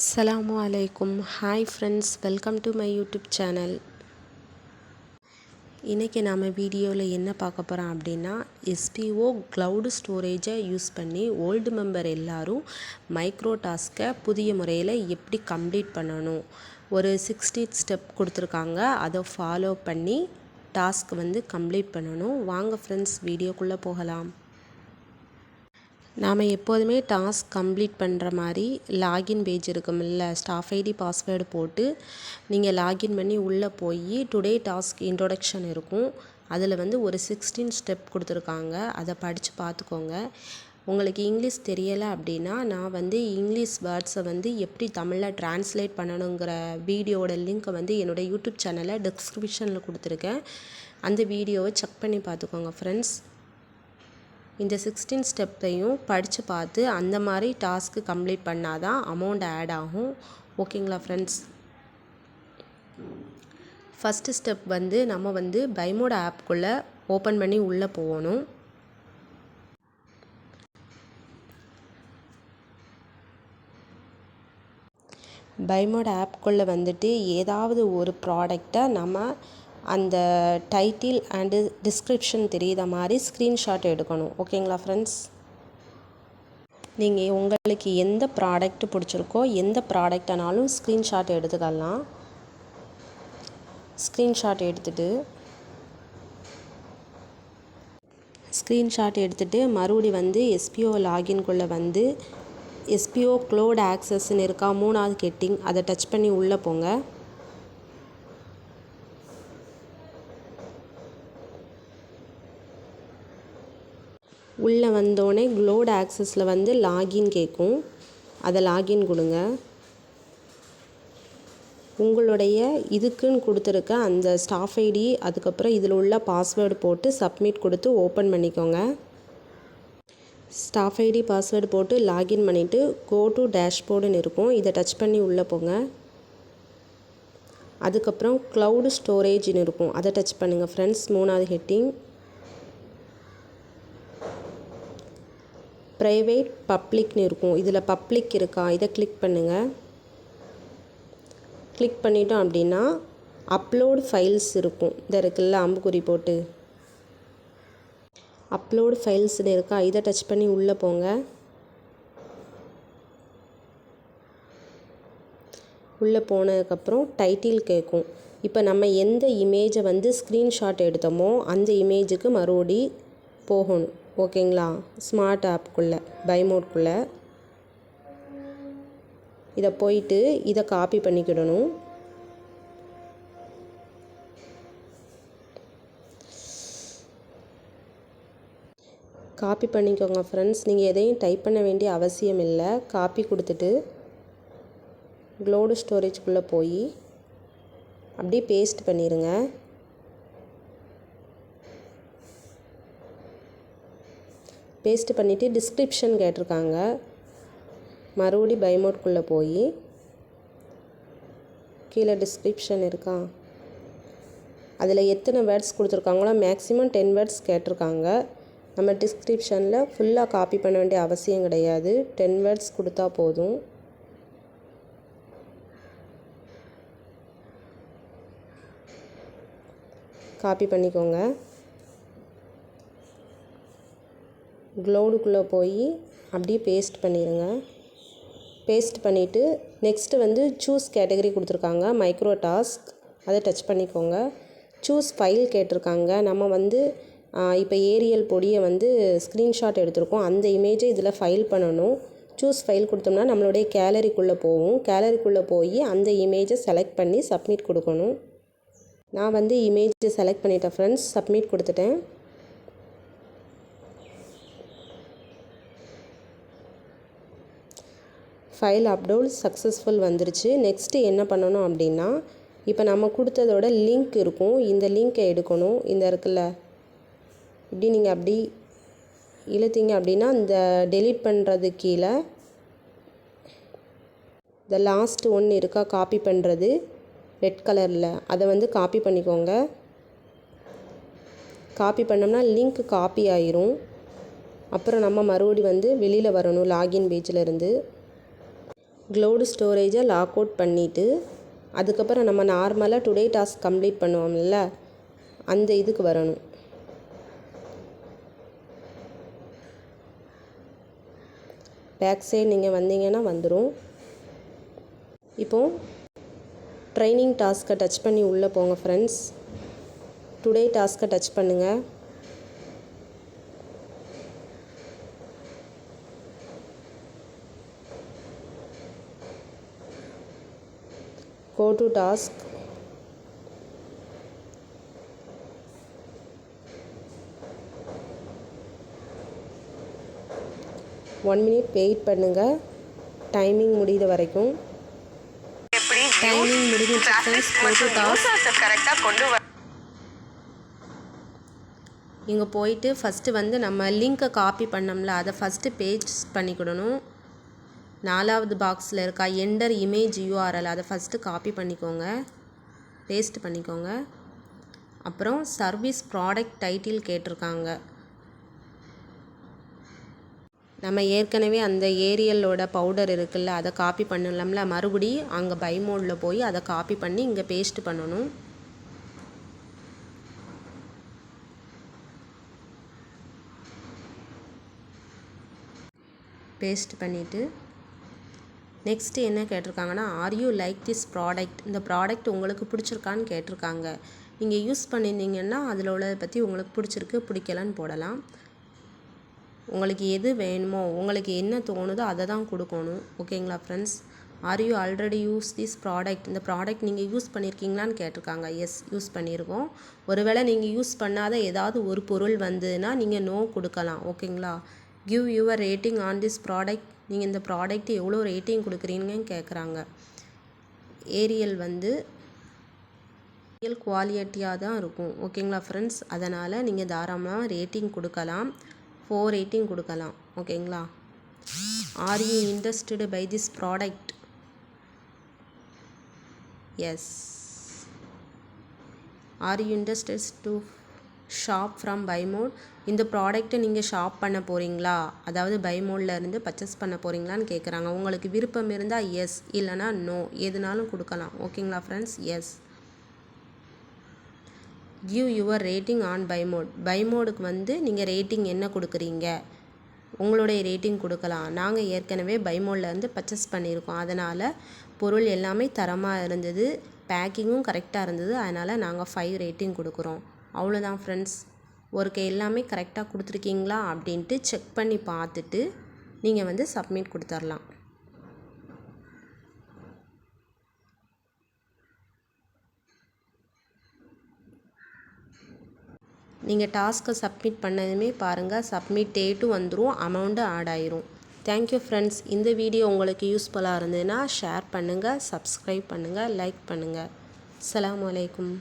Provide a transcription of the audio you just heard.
அஸ்லாமு அலைக்கும் hi friends welcome to my YouTube channel இன்றைக்கி நாம் வீடியோவில் என்ன பார்க்க போகிறோம் அப்படின்னா எஸ்பிஓ க்ளவுடு ஸ்டோரேஜை யூஸ் பண்ணி ஓல்டு மெம்பர் எல்லோரும் மைக்ரோ டாஸ்க்கை புதிய முறையில் எப்படி கம்ப்ளீட் பண்ணணும். ஒரு சிக்ஸ்டி ஸ்டெப் கொடுத்துருக்காங்க. அதை ஃபாலோ பண்ணி டாஸ்க் வந்து கம்ப்ளீட் பண்ணணும். வாங்க ஃப்ரெண்ட்ஸ் வீடியோக்குள்ளே போகலாம். நாம் எப்போதுமே டாஸ்க் கம்ப்ளீட் பண்ணுற மாதிரி லாகின் பேஜ் இருக்குமில்ல ஸ்டாஃப் ஐடி பாஸ்வேர்டு போட்டு நீங்கள் லாகின் பண்ணி உள்ளே போய் டுடே டாஸ்க் இன்ட்ரொடக்ஷன் இருக்கும். அதில் வந்து ஒரு சிக்ஸ்டீன் ஸ்டெப் கொடுத்துருக்காங்க. அதை படித்து பார்த்துக்கோங்க உங்களுக்கு இங்கிலீஷ் தெரியலை அப்படின்னா நான் வந்து இங்கிலீஷ் வேர்ட்ஸை வந்து எப்படி தமிழில் ட்ரான்ஸ்லேட் பண்ணணுங்கிற வீடியோவோட லிங்க்கை வந்து என்னோடய யூடியூப் சேனலில் டிஸ்கிரிப்ஷனில் கொடுத்துருக்கேன். அந்த வீடியோவை செக் பண்ணி பார்த்துக்கோங்க ஃப்ரெண்ட்ஸ் இந்த சிக்ஸ்டீன் ஸ்டெப்பையும் படித்து பார்த்து அந்த மாதிரி டாஸ்க்கு கம்ப்ளீட் பண்ணால் தான் அமௌண்ட் ஆட் ஆகும் ஓகேங்களா ஃப்ரெண்ட்ஸ் ஃபஸ்ட்டு ஸ்டெப் வந்து நம்ம வந்து பைமோட் ஆப்குள்ளே ஓப்பன் பண்ணி உள்ளே போகணும். பைமோட் ஆப்குள்ளே வந்துட்டு ஏதாவது ஒரு ப்ராடக்டை நம்ம அந்த டைட்டில் அண்டு டிஸ்கிரிப்ஷன் தெரியுத மாதிரி ஸ்க்ரீன்ஷாட் எடுக்கணும். ஓகேங்களா ஃப்ரெண்ட்ஸ் நீங்கள் உங்களுக்கு எந்த ப்ராடக்ட் பிடிச்சிருக்கோ எந்த ப்ராடக்டானாலும் ஸ்க்ரீன்ஷாட் எடுத்துக்கலாம். ஸ்க்ரீன்ஷாட் எடுத்துகிட்டு ஸ்க்ரீன்ஷாட் எடுத்துகிட்டு மறுபடி வந்து எஸ்பிஓ லாகின்குள்ளே வந்து எஸ்பிஓ க்ளோட் ஆக்சஸ்ன்னு இருக்கா மூணாவது கெட்டிங் அதை டச் பண்ணி உள்ளே போங்க. உள்ளே வந்தோடனே க்ளோட் ஆக்சஸில் வந்து லாகின் கேட்கும். அதை லாகின் கொடுங்க. உங்களுடைய இதுக்குன்னு கொடுத்துருக்க அந்த ஸ்டாஃப் ஐடி அதுக்கப்புறம் இதில் உள்ள பாஸ்வேர்டு போட்டு சப்மிட் கொடுத்து ஓப்பன் பண்ணிக்கோங்க. ஸ்டாஃப் ஐடி பாஸ்வேர்டு போட்டு லாகின் பண்ணிவிட்டு கோ டு டேஷ்போர்டுன்னு இருக்கும். இதை டச் பண்ணி உள்ளே போங்க. அதுக்கப்புறம் க்ளவுடு ஸ்டோரேஜ்னு இருக்கும். அதை டச் பண்ணுங்கள் ஃப்ரெண்ட்ஸ் மூணாவது ஹெட்டிங் ப்ரைவேட் பப்ளிக்னு இருக்கும். இதில் பப்ளிக் இருக்கா? இதை கிளிக் பண்ணுங்கள் கிளிக் பண்ணிட்டோம் அப்படின்னா அப்லோடு ஃபைல்ஸ் இருக்கும். இதை இருக்குல்ல அம்புக்குறி போட்டு. அப்லோடு ஃபைல்ஸ்னு இருக்கா? இதை டச் பண்ணி உள்ளே போங்க. உள்ளே போனதுக்கப்புறம் டைட்டில் கேட்கும் இப்போ நம்ம எந்த இமேஜை வந்து ஸ்க்ரீன்ஷாட் எடுத்தோமோ அந்த இமேஜுக்கு மறுபடி போகணும். ஓகேங்களா? ஸ்மார்ட் ஆப்புக்குள்ளே பைமோட்குள்ளே இதை போயிட்டு இதை காப்பி பண்ணிக்கிடணும். காப்பி பண்ணிக்கோங்க ஃப்ரெண்ட்ஸ் நீங்கள் எதையும் டைப் பண்ண வேண்டிய அவசியம் இல்லை. காப்பி கொடுத்துட்டு க்ளோடு ஸ்டோரேஜ்குள்ளே போய் அப்படியே பேஸ்ட் பண்ணிடுங்க பேஸ்ட்டு பண்ணிவிட்டு டிஸ்கிரிப்ஷன் கேட்டிருக்காங்க. மறுபடி பைமோட்குள்ளே போய் கீழே டிஸ்கிரிப்ஷன் இருக்கா? அதில் எத்தனை வேர்ட்ஸ் கொடுத்துருக்காங்களோ மேக்ஸிமம் டென் வேர்ட்ஸ் கேட்டிருக்காங்க. நம்ம டிஸ்கிரிப்ஷனில் ஃபுல்லாக காப்பி பண்ண வேண்டிய அவசியம் கிடையாது. டென் வேர்ட்ஸ் கொடுத்தா போதும். காப்பி பண்ணிக்கோங்க. க்ளவுடுக்குள்ளே போய் அப்படியே பேஸ்ட் பண்ணிடுங்க. பேஸ்ட் பண்ணிவிட்டு நெக்ஸ்ட்டு வந்து சூஸ் கேட்டகரி கொடுத்துருக்காங்க மைக்ரோ டாஸ்க். அதை டச் பண்ணிக்கோங்க. சூஸ் ஃபைல் கேட்டிருக்காங்க. நம்ம வந்து இப்போ ஏரியல் பொடியை வந்து ஸ்க்ரீன்ஷாட் எடுத்திருக்கோம். அந்த இமேஜை இதில் ஃபைல் பண்ணணும். சூஸ் ஃபைல் கொடுத்தோம்னா நம்மளுடைய கேலரிக்குள்ளே போகும். கேலரிக்குள்ளே போய் அந்த இமேஜை செலக்ட் பண்ணி சப்மிட் கொடுக்கணும். நான் வந்து இமேஜ் செலக்ட் பண்ணிட்டேன் ஃப்ரெண்ட்ஸ். சப்மிட் கொடுத்துட்டேன். ஃபைல் அப்டோல் சக்ஸஸ்ஃபுல் வந்துருச்சு. நெக்ஸ்ட்டு என்ன பண்ணணும் அப்படின்னா இப்போ நம்ம கொடுத்ததோட லிங்க் இருக்கும். இந்த லிங்க்கை எடுக்கணும். இந்த இருக்குல்ல? இப்படி நீங்கள் அப்படி இழுத்தீங்க அப்படின்னா இந்த டெலீட் பண்ணுறது கீழே இந்த லாஸ்ட் ஒன்று இருக்கா காப்பி பண்ணுறது ரெட் கலரில் அதை வந்து காப்பி பண்ணிக்கோங்க. காப்பி பண்ணோம்னா லிங்க் காப்பி ஆயிரும். அப்புறம் நம்ம மறுபடி வந்து வெளியில் வரணும் லாகின் பேஜில் இருந்து. க்ளோடு ஸ்டோரேஜை லாக் அவுட் பண்ணிவிட்டு அதுக்கப்புறம் நம்ம நார்மலாக டுடே டாஸ்க் கம்ப்ளீட் பண்ணுவோம்ல அந்த இதுக்கு வரணும். பேக் சைடு நீங்கள் வந்தீங்கன்னா வந்துடும் இப்போது ட்ரைனிங் டாஸ்க்கை டச் பண்ணி உள்ளே போங்க ஃப்ரெண்ட்ஸ் டுடே டாஸ்க்கை டச் பண்ணுங்கள் go to task. One minute wait பண்ணுங்கள் டைமிங் முடிகிற வரைக்கும். டைமிங் வர இங்கே போயிட்டு ஃபஸ்ட்டு வந்து நம்ம லிங்க்கை காப்பி பண்ணோம்ல அதை ஃபஸ்ட்டு பேஜ் பண்ணிக்கிடணும். நாலாவது பாக்ஸில் இருக்கா? என்டர் இமேஜ் யூஆர்எல் அதை ஃபஸ்ட்டு காப்பி பண்ணிக்கோங்க. பேஸ்ட் பண்ணிக்கோங்க. அப்புறம் சர்வீஸ் ப்ராடக்ட் டைட்டில் கேட்டிருக்காங்க. நம்ம ஏற்கனவே அந்த ஏரியலோட பவுடர் இருக்குல்ல அதை காப்பி பண்ணலாம்ல. மறுபடி அங்கே பை மோடில் போய் அதை காப்பி பண்ணி இங்கே பேஸ்ட் பண்ணணும். பேஸ்ட் பண்ணிவிட்டு நெக்ஸ்ட்டு என்ன கேட்டிருக்காங்கன்னா are you like this product இந்த ப்ராடக்ட் உங்களுக்கு பிடிச்சிருக்கான்னு கேட்டிருக்காங்க. நீங்கள் யூஸ் பண்ணியிருந்தீங்கன்னா அதில் உள்ளதை பற்றி உங்களுக்கு பிடிச்சிருக்கு பிடிக்கலன்னு போடலாம். உங்களுக்கு எது வேணுமோ உங்களுக்கு என்ன தோணுதோ அதை தான் கொடுக்கணும். ஓகேங்களா friends are you already use this product இந்த ப்ராடக்ட் நீங்கள் யூஸ் பண்ணியிருக்கீங்களான்னு கேட்டிருக்காங்க. எஸ் யூஸ் பண்ணியிருக்கோம். ஒருவேளை நீங்கள் யூஸ் பண்ணாத ஏதாவது ஒரு பொருள் வந்ததுன்னா நீங்கள் நோ கொடுக்கலாம். ஓகேங்களா? Give your rating on this product நீங்கள் இந்த ப்ராடக்ட் எவ்வளோ ரேட்டிங் கொடுக்குறீங்கன்னு கேட்குறாங்க ஏரியல் வந்து ரியல் குவாலிட்டியாக தான் இருக்கும். ஓகேங்களா ஃப்ரெண்ட்ஸ் அதனால் நீங்கள் தாராளமாக ரேட்டிங் கொடுக்கலாம். ஃபோர் ரேட்டிங் கொடுக்கலாம். ஓகேங்களா are you interested by this product yes are you interested to shop from பைமோட் இந்த ப்ராடக்ட்டை நீங்கள் ஷாப் பண்ண போகிறீங்களா அதாவது பைமோடில் இருந்து பர்ச்சேஸ் பண்ண போகிறீங்களான்னு கேட்குறாங்க உங்களுக்கு விருப்பம் இருந்தால் எஸ் இல்லைனா நோ எதுனாலும் கொடுக்கலாம். ஓகேங்களா friends yes give your rating on பைமோட் பைமோடுக்கு வந்து நீங்கள் ரேட்டிங் என்ன கொடுக்குறீங்க? உங்களுடைய ரேட்டிங் கொடுக்கலாம். நாங்கள் ஏற்கனவே பைமோட்லேருந்து பர்ச்சேஸ் பண்ணியிருக்கோம். அதனால் பொருள் எல்லாமே தரமாக இருந்தது. பேக்கிங்கும் கரெக்டாக இருந்தது. அதனால் நாங்கள் ஃபைவ் ரேட்டிங் கொடுக்குறோம். அவ்வளோதான் ஃப்ரெண்ட்ஸ் ஒருக்க எல்லாமே கரெக்டாக கொடுத்துருக்கீங்களா அப்படின்ட்டு செக் பண்ணி பார்த்துட்டு நீங்கள் வந்து சப்மிட் கொடுத்துர்லாம். நீங்கள் டாஸ்க்கை சப்மிட் பண்ணதுமே பாருங்கள் சப்மிட் டேட்டும் வந்துடும் அமௌண்ட்டு ஆட் ஆயிரும். தேங்க்யூ ஃப்ரெண்ட்ஸ் இந்த வீடியோ உங்களுக்கு யூஸ்ஃபுல்லாக இருந்ததுன்னா ஷேர் பண்ணுங்கள் சப்ஸ்கிரைப் பண்ணுங்கள் லைக் பண்ணுங்கள் அலாம் அலைக்கும்